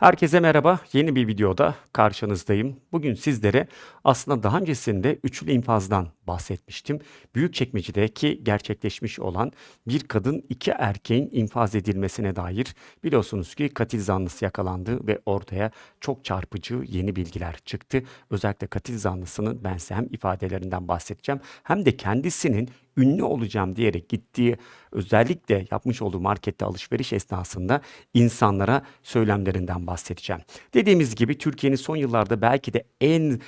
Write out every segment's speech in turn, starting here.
Herkese merhaba. Yeni bir videoda karşınızdayım. Bugün sizlere aslında daha öncesinde üçlü infazdan bahsetmiştim. Büyükçekmece'deki gerçekleşmiş olan bir kadın iki erkeğin infaz edilmesine dair biliyorsunuz ki katil zanlısı yakalandı ve ortaya çok çarpıcı yeni bilgiler çıktı. Özellikle katil zanlısının ben size hem ifadelerinden bahsedeceğim hem de kendisinin ünlü olacağım diyerek gittiği özellikle yapmış olduğu markette alışveriş esnasında insanlara söylemlerinden bahsedeceğim. Dediğimiz gibi Türkiye'nin son yıllarda belki de en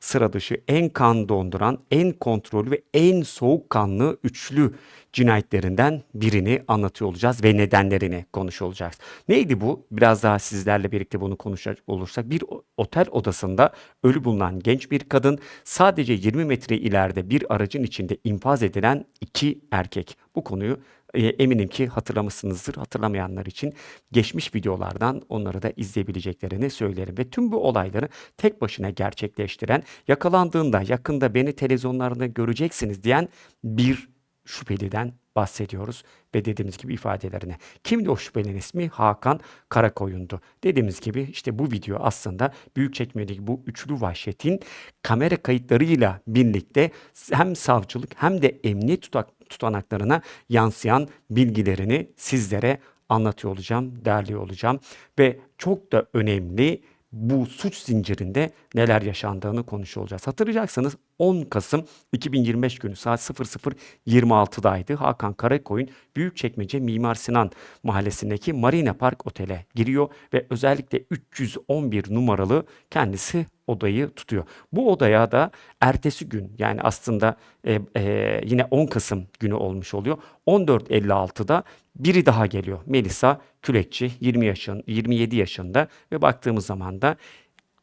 sıra dışı, en kan donduran, en kontrollü ve en soğukkanlı üçlü cinayetlerinden birini anlatıyor olacağız ve nedenlerini konuşuyor olacağız. Neydi bu? Biraz daha sizlerle birlikte bunu konuşacak olursak bir otel odasında ölü bulunan genç bir kadın sadece 20 metre ileride bir aracın içinde infaz edilen iki erkek. Bu konuyu e, eminim ki hatırlamışsınızdır. Hatırlamayanlar için geçmiş videolardan onları da izleyebileceklerini söylerim. Ve tüm bu olayları tek başına gerçekleştiren, yakalandığında yakında beni televizyonlarda göreceksiniz diyen bir şüpheliden bahsediyoruz ve dediğimiz gibi ifadelerine. Kimdi o şüphelinin ismi? Hakan Karakoyun'du. Dediğimiz gibi işte bu video aslında Büyükçekmece'deki bu üçlü vahşetin kamera kayıtlarıyla birlikte hem savcılık hem de emniyet tutak- tutanaklarına yansıyan bilgilerini sizlere anlatıyor olacağım, derliyor olacağım ve çok da önemli bu suç zincirinde neler yaşandığını konuşuyor olacağız. Hatırlayacaksınız 10 Kasım 2025 günü saat 00.26'daydı. Hakan Karakoyun Büyükçekmece Mimar Sinan mahallesindeki Marina Park Otel'e giriyor ve özellikle 311 numaralı kendisi odayı tutuyor. Bu odaya da ertesi gün yani aslında e, e, yine 10 Kasım günü olmuş oluyor. 14.56'da biri daha geliyor. Melisa Külekçi 20 yaşın 27 yaşında ve baktığımız zaman da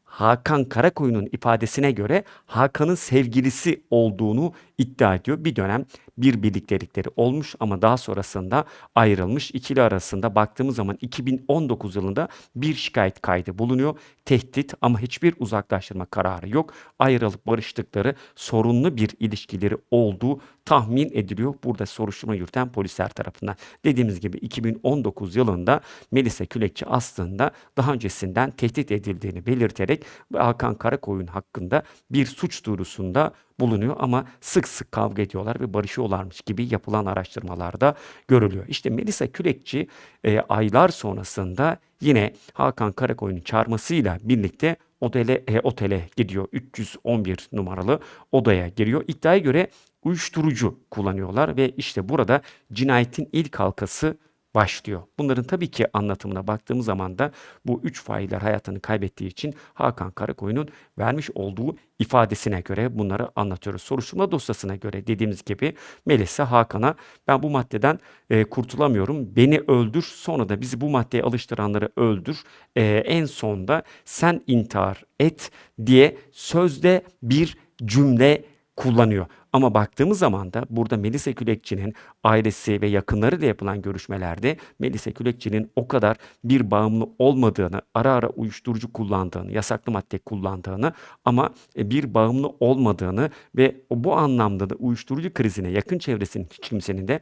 Hakan Karakoyun'un ifadesine göre Hakan'ın sevgilisi olduğunu iddia ediyor. Bir dönem bir birliktelikleri olmuş ama daha sonrasında ayrılmış. İkili arasında baktığımız zaman 2019 yılında bir şikayet kaydı bulunuyor. Tehdit ama hiçbir uzaklaştırma kararı yok. Ayrılıp barıştıkları sorunlu bir ilişkileri olduğu tahmin ediliyor. Burada soruşturma yürüten polisler tarafından. Dediğimiz gibi 2019 yılında Melisa Külekçi aslında daha öncesinden tehdit edildiğini belirterek Hakan Karakoyun hakkında bir suç duyurusunda bulunuyor ama sık sık kavga ediyorlar ve barışıyorlarmış gibi yapılan araştırmalarda görülüyor. İşte Melisa Külekçi e, aylar sonrasında yine Hakan Karakoyun'un çağırmasıyla birlikte otele, e, otele gidiyor. 311 numaralı odaya giriyor. İddiaya göre uyuşturucu kullanıyorlar ve işte burada cinayetin ilk halkası başlıyor. Bunların tabii ki anlatımına baktığımız zaman da bu üç failler hayatını kaybettiği için Hakan Karakoyun'un vermiş olduğu ifadesine göre bunları anlatıyoruz. Soruşturma dosyasına göre dediğimiz gibi Melisa Hakan'a ben bu maddeden e, kurtulamıyorum. Beni öldür sonra da bizi bu maddeye alıştıranları öldür. E, en sonda sen intihar et diye sözde bir cümle kullanıyor. Ama baktığımız zaman da burada Melisa Külekçi'nin ailesi ve yakınlarıyla yapılan görüşmelerde Melisa Külekçi'nin o kadar bir bağımlı olmadığını, ara ara uyuşturucu kullandığını, yasaklı madde kullandığını ama e, bir bağımlı olmadığını ve bu anlamda da uyuşturucu krizine yakın çevresinin hiç kimsenin de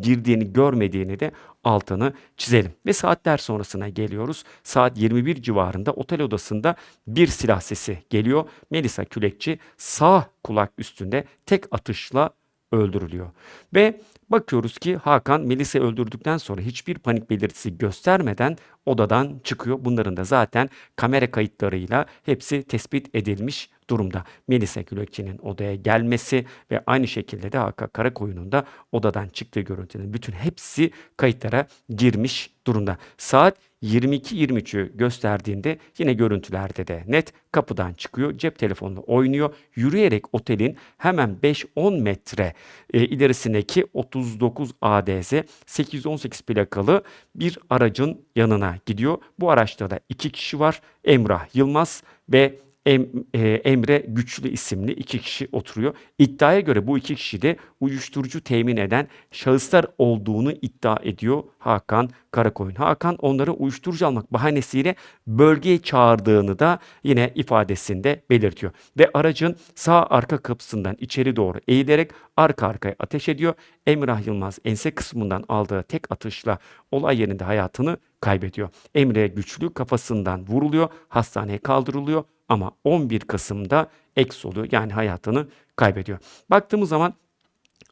girdiğini görmediğini de altını çizelim. Ve saatler sonrasına geliyoruz. Saat 21 civarında otel odasında bir silah sesi geliyor. Melisa Külekçi sağ kulak üstünde tek atışla öldürülüyor. Ve bakıyoruz ki Hakan Melisa'yı öldürdükten sonra hiçbir panik belirtisi göstermeden odadan çıkıyor. Bunların da zaten kamera kayıtlarıyla hepsi tespit edilmiş durumda. Melisa Külekçi'nin odaya gelmesi ve aynı şekilde de Hakan Karakoyun'un da odadan çıktığı görüntülerin bütün hepsi kayıtlara girmiş durumda. Saat 22.23'ü gösterdiğinde yine görüntülerde de net kapıdan çıkıyor. Cep telefonla oynuyor. Yürüyerek otelin hemen 5-10 metre e, ilerisindeki 39 ADZ 818 plakalı bir aracın yanına gidiyor. Bu araçta da iki kişi var. Emrah Yılmaz ve Em- e, Emre Güçlü isimli iki kişi oturuyor. İddiaya göre bu iki kişi de uyuşturucu temin eden şahıslar olduğunu iddia ediyor Hakan Karakoyun. Hakan onları uyuşturucu almak bahanesiyle bölgeye çağırdığını da yine ifadesinde belirtiyor. Ve aracın sağ arka kapısından içeri doğru eğilerek arka arkaya ateş ediyor. Emrah Yılmaz ense kısmından aldığı tek atışla olay yerinde hayatını kaybediyor. Emre Güçlü kafasından vuruluyor, hastaneye kaldırılıyor ama 11 Kasım'da eks oluyor yani hayatını kaybediyor. Baktığımız zaman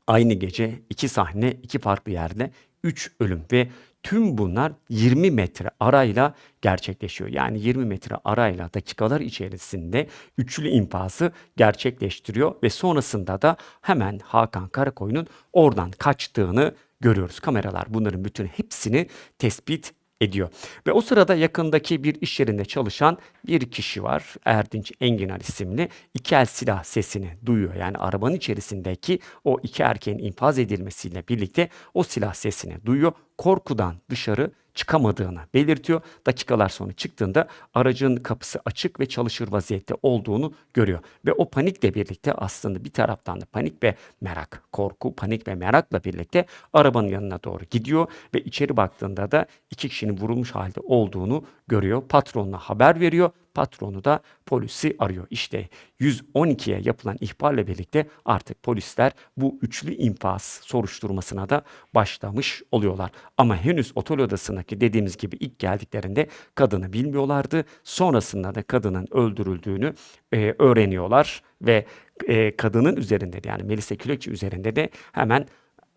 aynı gece iki sahne iki farklı yerde 3 ölüm ve tüm bunlar 20 metre arayla gerçekleşiyor. Yani 20 metre arayla dakikalar içerisinde üçlü infazı gerçekleştiriyor ve sonrasında da hemen Hakan Karakoyun'un oradan kaçtığını görüyoruz. Kameralar bunların bütün hepsini tespit ediyor. Ve o sırada yakındaki bir iş yerinde çalışan bir kişi var. Erdinç Enginar isimli. İki el silah sesini duyuyor. Yani arabanın içerisindeki o iki erkeğin infaz edilmesiyle birlikte o silah sesini duyuyor. Korkudan dışarı çıkamadığını belirtiyor. Dakikalar sonra çıktığında aracın kapısı açık ve çalışır vaziyette olduğunu görüyor. Ve o panikle birlikte aslında bir taraftan da panik ve merak, korku, panik ve merakla birlikte arabanın yanına doğru gidiyor ve içeri baktığında da iki kişinin vurulmuş halde olduğunu görüyor. Patronuna haber veriyor. Patronu da polisi arıyor. İşte 112'ye yapılan ihbarla birlikte artık polisler bu üçlü infaz soruşturmasına da başlamış oluyorlar. Ama henüz otel odasındaki dediğimiz gibi ilk geldiklerinde kadını bilmiyorlardı. Sonrasında da kadının öldürüldüğünü e, öğreniyorlar ve e, kadının üzerinde de yani Melisa Külekçi üzerinde de hemen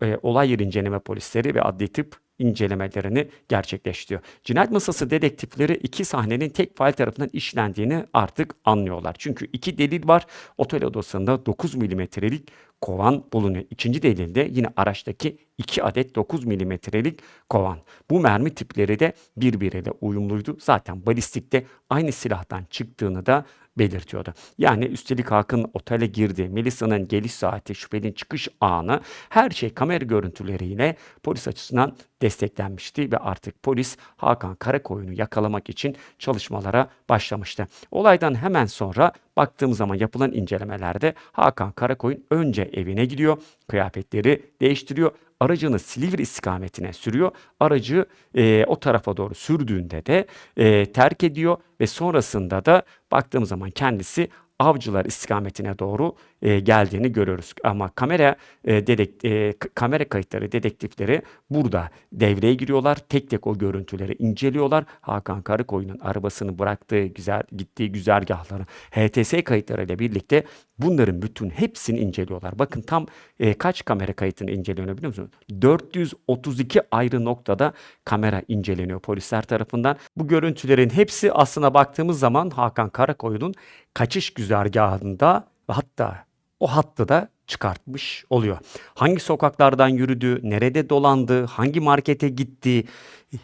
e, olay yeri inceleme polisleri ve adli tıp incelemelerini gerçekleştiriyor. Cinayet masası dedektifleri iki sahnenin tek fail tarafından işlendiğini artık anlıyorlar. Çünkü iki delil var. Otel odasında 9 milimetrelik kovan bulunuyor. İkinci delilde yine araçtaki 2 adet 9 milimetrelik kovan. Bu mermi tipleri de birbiriyle uyumluydu. Zaten balistikte aynı silahtan çıktığını da belirtiyordu. Yani üstelik Hakan otele girdi. Melisa'nın geliş saati, şüphelinin çıkış anı her şey kamera görüntüleriyle polis açısından desteklenmişti ve artık polis Hakan Karakoyun'u yakalamak için çalışmalara başlamıştı. Olaydan hemen sonra baktığım zaman yapılan incelemelerde Hakan Karakoyun önce evine gidiyor, kıyafetleri değiştiriyor, aracını Silivri istikametine sürüyor. Aracı e, o tarafa doğru sürdüğünde de e, terk ediyor ve sonrasında da baktığım zaman kendisi avcılar istikametine doğru e, geldiğini görüyoruz. Ama kamera e, dedek, e, kamera kayıtları dedektifleri burada devreye giriyorlar. Tek tek o görüntüleri inceliyorlar. Hakan Karakoyun'un arabasını bıraktığı güzel gittiği güzergahları HTS kayıtlarıyla birlikte bunların bütün hepsini inceliyorlar. Bakın tam e, kaç kamera kayıtını inceleniyor biliyor musunuz? 432 ayrı noktada kamera inceleniyor polisler tarafından. Bu görüntülerin hepsi aslına baktığımız zaman Hakan Karakoyun'un kaçış güzergahında hatta o hattı da çıkartmış oluyor. Hangi sokaklardan yürüdü, nerede dolandı, hangi markete gitti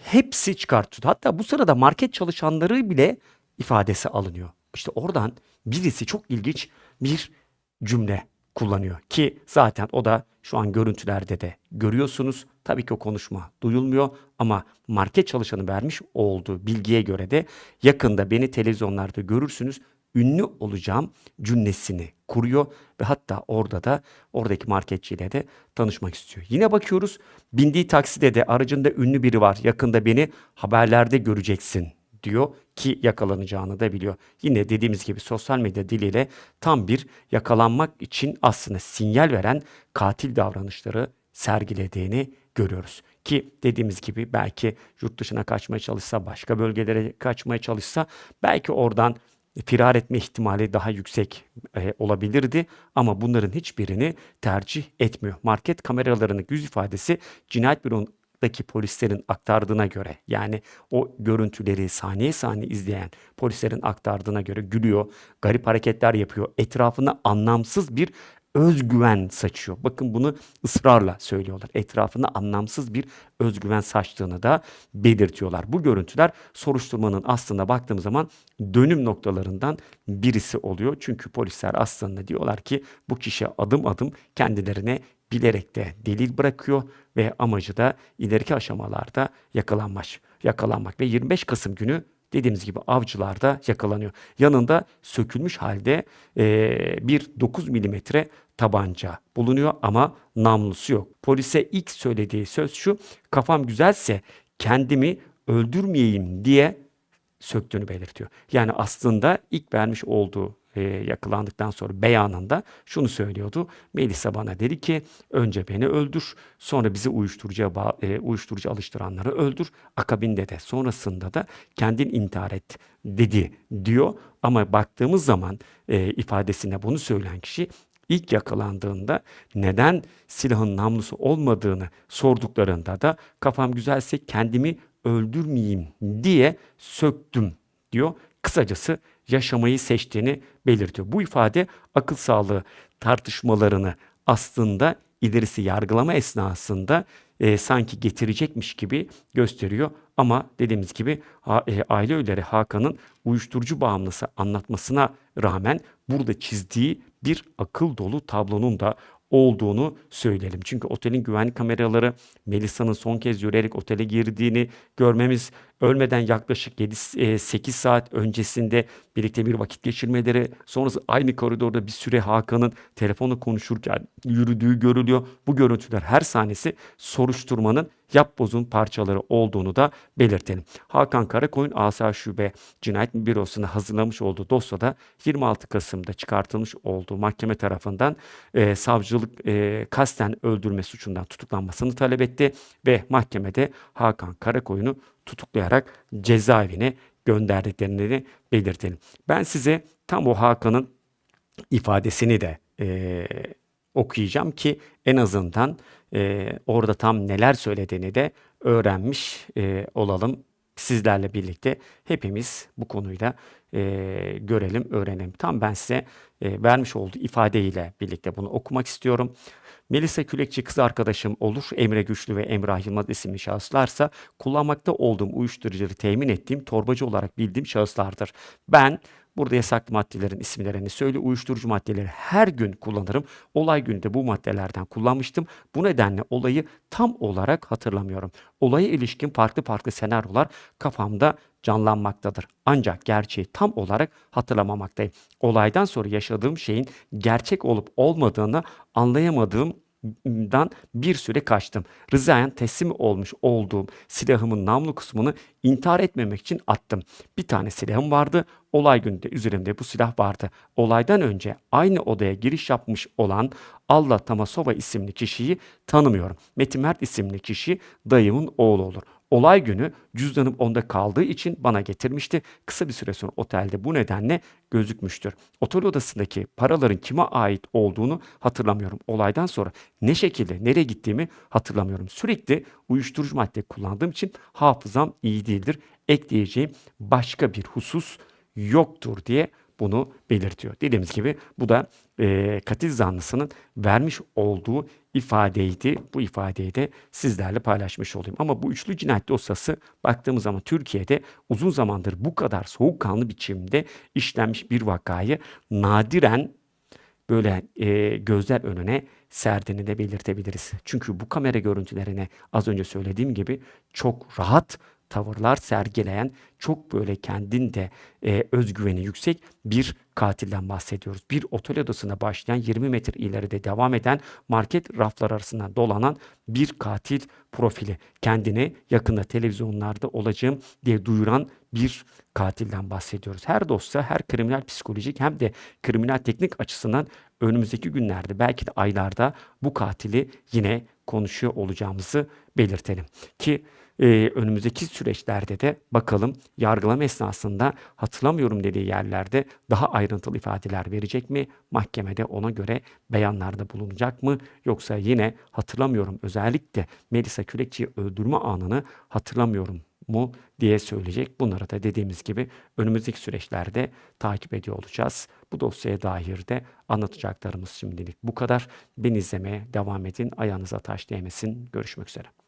hepsi çıkartıyor. Hatta bu sırada market çalışanları bile ifadesi alınıyor. İşte oradan birisi çok ilginç bir cümle kullanıyor ki zaten o da şu an görüntülerde de görüyorsunuz. Tabii ki o konuşma duyulmuyor ama market çalışanı vermiş olduğu bilgiye göre de yakında beni televizyonlarda görürsünüz ünlü olacağım cümlesini kuruyor ve hatta orada da oradaki marketçiyle de tanışmak istiyor. Yine bakıyoruz bindiği takside de aracında ünlü biri var. Yakında beni haberlerde göreceksin diyor ki yakalanacağını da biliyor. Yine dediğimiz gibi sosyal medya diliyle tam bir yakalanmak için aslında sinyal veren katil davranışları sergilediğini görüyoruz. Ki dediğimiz gibi belki yurt dışına kaçmaya çalışsa, başka bölgelere kaçmaya çalışsa belki oradan firar etme ihtimali daha yüksek e, olabilirdi ama bunların hiçbirini tercih etmiyor. Market kameralarının yüz ifadesi cinayet bürondaki polislerin aktardığına göre yani o görüntüleri saniye saniye izleyen polislerin aktardığına göre gülüyor, garip hareketler yapıyor. Etrafına anlamsız bir özgüven saçıyor. Bakın bunu ısrarla söylüyorlar. Etrafına anlamsız bir özgüven saçtığını da belirtiyorlar. Bu görüntüler soruşturmanın aslında baktığım zaman dönüm noktalarından birisi oluyor. Çünkü polisler aslında diyorlar ki bu kişi adım adım kendilerine bilerek de delil bırakıyor ve amacı da ileriki aşamalarda yakalanmak. Yakalanmak ve 25 Kasım günü dediğimiz gibi avcılarda yakalanıyor. Yanında sökülmüş halde eee, bir 9 milimetre tabanca bulunuyor ama namlusu yok. Polise ilk söylediği söz şu kafam güzelse kendimi öldürmeyeyim diye söktüğünü belirtiyor. Yani aslında ilk vermiş olduğu e, yakalandıktan sonra beyanında şunu söylüyordu. Melisa bana dedi ki önce beni öldür sonra bizi uyuşturucuya e, uyuşturucu alıştıranları öldür. Akabinde de sonrasında da kendin intihar et dedi diyor. Ama baktığımız zaman e, ifadesine bunu söyleyen kişi ilk yakalandığında neden silahın namlusu olmadığını sorduklarında da kafam güzelse kendimi öldürmeyeyim diye söktüm diyor. Kısacası yaşamayı seçtiğini belirtiyor. Bu ifade akıl sağlığı tartışmalarını aslında ilerisi yargılama esnasında e, sanki getirecekmiş gibi gösteriyor. Ama dediğimiz gibi e, aile üyeleri Hakan'ın uyuşturucu bağımlısı anlatmasına rağmen burada çizdiği bir akıl dolu tablonun da olduğunu söyleyelim. Çünkü otelin güvenlik kameraları Melisa'nın son kez yürüyerek otele girdiğini görmemiz ölmeden yaklaşık 7-8 saat öncesinde birlikte bir vakit geçirmeleri sonrası aynı koridorda bir süre Hakan'ın telefonla konuşurken yürüdüğü görülüyor. Bu görüntüler her sahnesi soruşturmanın yapbozun parçaları olduğunu da belirtelim. Hakan Karakoyun Asayiş Şube Cinayet Bürosu'na hazırlamış olduğu dosyada 26 Kasım'da çıkartılmış olduğu mahkeme tarafından e, savcılık e, kasten öldürme suçundan tutuklanmasını talep etti ve mahkemede Hakan Karakoyun'u tutuklayarak cezaevine gönderdiklerini belirtelim. Ben size tam o Hakan'ın ifadesini de eee, okuyacağım ki en azından eee, orada tam neler söylediğini de öğrenmiş eee, olalım. Sizlerle birlikte hepimiz bu konuyu da eee, görelim, öğrenelim. Tam ben size eee, vermiş olduğu ifadeyle birlikte bunu okumak istiyorum. Melisa Külekçi kız arkadaşım olur. Emre Güçlü ve Emrah Yılmaz isimli şahıslarsa kullanmakta olduğum uyuşturucuları temin ettiğim torbacı olarak bildiğim şahıslardır. Ben burada yasaklı maddelerin isimlerini söyle uyuşturucu maddeleri her gün kullanırım. Olay günü de bu maddelerden kullanmıştım. Bu nedenle olayı tam olarak hatırlamıyorum. Olaya ilişkin farklı farklı senaryolar kafamda canlanmaktadır. Ancak gerçeği tam olarak hatırlamamaktayım. Olaydan sonra yaşadığım şeyin gerçek olup olmadığını anlayamadığımdan bir süre kaçtım. Rızayan teslim olmuş olduğum silahımın namlu kısmını intihar etmemek için attım. Bir tane silahım vardı. Olay gününde üzerimde bu silah vardı. Olaydan önce aynı odaya giriş yapmış olan Allah Tamasova isimli kişiyi tanımıyorum. Metin Mert isimli kişi dayımın oğlu olur. Olay günü cüzdanım onda kaldığı için bana getirmişti. Kısa bir süre sonra otelde bu nedenle gözükmüştür. Otel odasındaki paraların kime ait olduğunu hatırlamıyorum. Olaydan sonra ne şekilde nereye gittiğimi hatırlamıyorum. Sürekli uyuşturucu madde kullandığım için hafızam iyi değildir. Ekleyeceğim başka bir husus yoktur diye bunu belirtiyor. Dediğimiz gibi bu da e, katil zanlısının vermiş olduğu ifadeydi. Bu ifadeyi de sizlerle paylaşmış olayım. Ama bu üçlü cinayet dosyası baktığımız zaman Türkiye'de uzun zamandır bu kadar soğukkanlı biçimde işlenmiş bir vakayı nadiren böyle e, gözler önüne serdiğini de belirtebiliriz. Çünkü bu kamera görüntülerine az önce söylediğim gibi çok rahat tavırlar sergileyen, çok böyle kendinde e, özgüveni yüksek bir katilden bahsediyoruz. Bir otel odasına başlayan 20 metre ileride devam eden market raflar arasından dolanan bir katil profili. Kendini yakında televizyonlarda olacağım diye duyuran bir katilden bahsediyoruz. Her dosya, her kriminal psikolojik hem de kriminal teknik açısından önümüzdeki günlerde belki de aylarda bu katili yine konuşuyor olacağımızı belirtelim. Ki e, önümüzdeki süreçlerde de bakalım yargılama esnasında hatırlamıyorum dediği yerlerde daha ayrıntılı ifadeler verecek mi? Mahkemede ona göre beyanlarda bulunacak mı? Yoksa yine hatırlamıyorum özellikle Melisa Kürekçi'yi öldürme anını hatırlamıyorum mu diye söyleyecek. Bunları da dediğimiz gibi önümüzdeki süreçlerde takip ediyor olacağız. Bu dosyaya dair de anlatacaklarımız şimdilik bu kadar. Beni izlemeye devam edin. Ayağınıza taş değmesin. Görüşmek üzere.